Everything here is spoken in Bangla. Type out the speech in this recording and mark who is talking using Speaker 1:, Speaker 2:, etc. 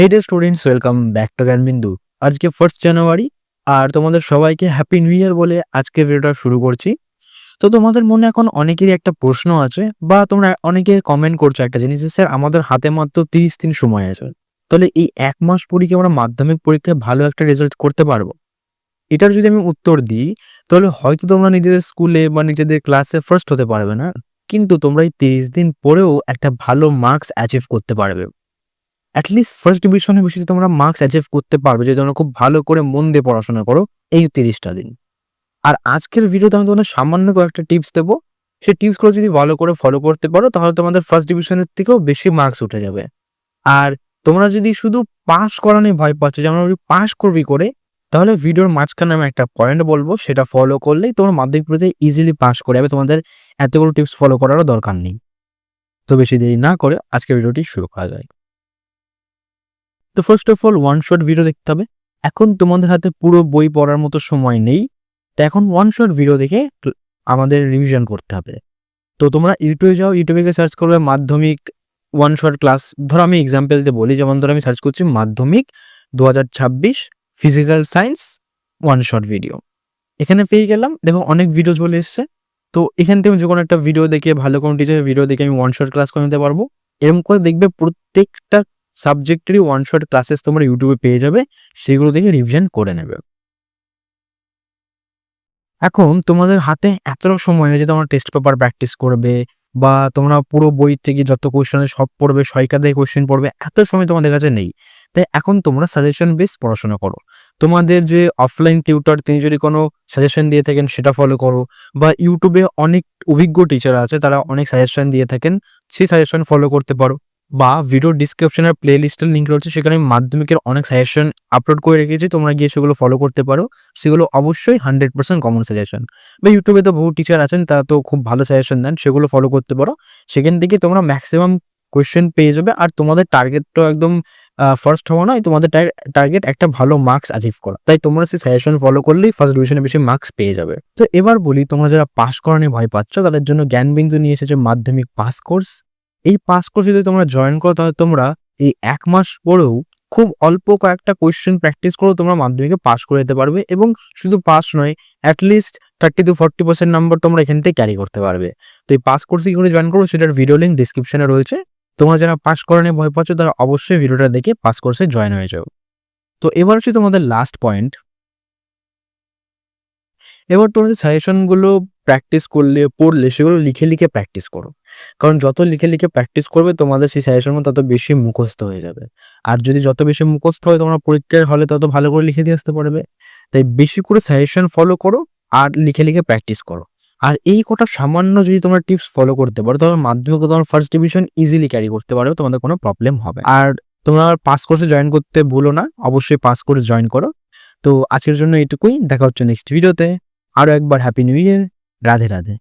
Speaker 1: Hey dear students welcome back to Gyanbindu আজকে ফার্স্ট জানুয়ারি আর তোমাদের সবাইকে হ্যাপি নিউ ইয়ার বলে আজকে ভিডিওটা শুরু করছি। তো তোমাদের মনে এখন অনেকেরই একটা প্রশ্ন আছে, বা তোমরা অনেকে কমেন্ট করছ একটা জিনিস স্যার, আমাদের হাতে মাত্র তিরিশ দিন সময় আছে। তাহলে এই এক মাস পরই কি আমরা মাধ্যমিক পরীক্ষায় ভালো একটা রেজাল্ট করতে পারব? এটার যদি আমি উত্তর দিই, তাহলে হয়তো তোমরা নিজেদের স্কুলে বা নিজেদের ক্লাসে ফার্স্ট হতে পারবে না। কিন্তু তোমরা এই তিরিশ দিন পরেও একটা ভালো মার্কস অ্যাচিভ করতে পারবে। অ্যাটলিস্ট ফার্স্ট ডিভিশনের বিষয়ে তোমরা মার্কস অ্যাচিভ করতে পারবে, যদি তোমরা খুব ভালো করে মন দিয়ে পড়াশোনা করো, এই তিরিশটা দিন। আর আজকের ভিডিওতে আমি তোমাদের সামান্য কয়েকটা টিপস দেবো। সেই টিপসগুলো যদি ভালো করে ফলো করতে পারো, তাহলে তোমাদের ফার্স্ট ডিভিশনের থেকেও বেশি মার্কস উঠে যাবে। আর তোমরা যদি শুধু পাস করা নিয়ে ভয় পাচ্ছ, যে আমরা পাস করবি করে, তাহলে ভিডিওর মাঝখানে আমি একটা পয়েন্ট বলব, সেটা ফলো করলেই তোমার মাধ্যমিক পরীক্ষায় ইজিলি পাস করে যাবে। তোমাদের এতগুলো টিপস ফলো করারও দরকার নেই। তো বেশি দেরি না করে আজকের ভিডিওটি শুরু করা যায় তো first of all one shot video দেখতে হবে। এখন তোমাদের হাতে পুরো বই পড়ার মতো সময় নেই। তো এখন ওয়ান শট ভিডিও দেখে আমাদের রিভিশন করতে হবে। তো তোমরা ইউটিউবে যাও, ইউটিউবে গিয়ে সার্চ করবে মাধ্যমিক ওয়ান শট ক্লাস ধরো আমি এক্সাম্পল দিয়ে বলি, যেমন ধরো আমি সার্চ করছি মাধ্যমিক দু হাজার ছাব্বিশ physical science one shot video এখানে পেয়ে গেলাম। দেখো অনেক ভিডিও চলে এসছে। তো এখান থেকে যে কোনো একটা ভিডিও দেখে, ভালো কোনো টিচারের ভিডিও দেখে আমি ওয়ান শট ক্লাস করে নিতে পারব। এরকম করে দেখবে প্রত্যেকটা সাবজেক্টেরই ওয়ান শট ক্লাসেস তোমরা ইউটিউবে পেয়ে যাবে, সেগুলো দেখে রিভিশন করে নেবে। এখন তোমাদের হাতে এতটা সময় নেই যে তোমরা টেস্ট পেপার প্র্যাকটিস করবে, বা তোমরা পুরো বই থেকে যত কোশ্চেন সব পড়বে, সয়কা দিয়ে কোশ্চেন পড়বে, এত সময় তোমাদের কাছে নেই। তাই এখন তোমরা সাজেশন বেস পড়াশোনা করো। তোমাদের যে অফলাইন টিউটর তিনি যদি কোনো সাজেশন দিয়ে থাকেন, সেটা ফলো করো, বা ইউটিউবে অনেক অভিজ্ঞ টিচার আছে, তারা অনেক সাজেশন দিয়ে থাকেন, সেই সাজেশন ফলো করতে পারো। বা ভিডিও ডিসক্রিপশনের প্লে লিস্টের লিঙ্ক রয়েছে, সেখানে মাধ্যমিকের অনেক সাজেশন আপলোড করে রেখেছি, তোমরা গিয়ে সেগুলো ফলো করতে পারো। সেগুলো অবশ্যই হান্ড্রেড পার্সেন্ট কমন সাজেশন বা ইউটিউবে তো বহু টিচার আছেন, তারা তো খুব ভালো সাজেশন দেন, সেগুলো ফলো করতে পারো। সেখান থেকে তোমরা ম্যাক্সিমাম কোয়েশ্চেন পেয়ে যাবে, আর তোমাদের টার্গেটটা একদম ফার্স্ট হওয়া নয়, তোমাদের টার্গেট একটা ভালো মার্কস অ্যাচিভ করা। তাই তোমরা সেই সাজেশন ফলো করলেই ফার্স্ট ডিভিশনে বেশি মার্কস পেয়ে যাবে। তো এবার বলি, তোমরা যারা পাস করা ভয় পাচ্ছ, তাদের জন্য জ্ঞানবিন্দু নিয়ে এসেছে মাধ্যমিক পাস কোর্স এই পাস কোর্স যদি তোমরা জয়েন করো, তাহলে তোমরা এই এক মাস পরেও খুব অল্প কয়েকটা কোয়েশ্চেন প্র্যাকটিস করেও তোমরা মাধ্যমিকে পাস করে যেতে পারবে এবং শুধু পাস নয় at least thirty two forty percent number তোমরা এখান থেকে ক্যারি করতে পারবে। তো এই পাস কোর্সে কি করে জয়েন করব সেটার ভিডিও লিঙ্ক ডিসক্রিপশনে রয়েছে। তোমরা যারা পাস করা নিয়ে ভয় পাচ্ছ, তারা অবশ্যই ভিডিওটা দেখে পাস কোর্সে জয়েন হয়ে যাও। তো এবার হচ্ছে তোমাদের লাস্ট পয়েন্ট এবার তোমাদের সাজেশনগুলো প্র্যাকটিস করলে, পড়লে সেগুলো লিখে লিখে প্র্যাকটিস করো। কারণ যত লিখে লিখে প্র্যাকটিস করবে, তোমাদের সেই সাজেশনগুলো তত বেশি মুখস্থ হয়ে যাবে। আর যদি যত বেশি মুখস্থ হয়, তোমরা পরীক্ষার হলে তত ভালো করে লিখে দিয়ে আসতে পারবে। তাই বেশি করে সাজেশন ফলো করো আর লিখে লিখে প্র্যাকটিস করো। আর এই কটা সামান্য যদি তোমরা টিপস ফলো করতে পারো, তাহলে মাধ্যমিকে তোমার ফার্স্ট ডিভিশন ইজিলি ক্যারি করতে পারবে, তোমাদের কোনো প্রবলেম হবে আর তোমরা পাস কোর্সে জয়েন করতে ভুলো না, অবশ্যই পাস কোর্স জয়েন করো। তো আজকের জন্য এটুকুই দেখা হচ্ছে নেক্সট ভিডিওতে আরও একবার happy new year Radhe Radhe.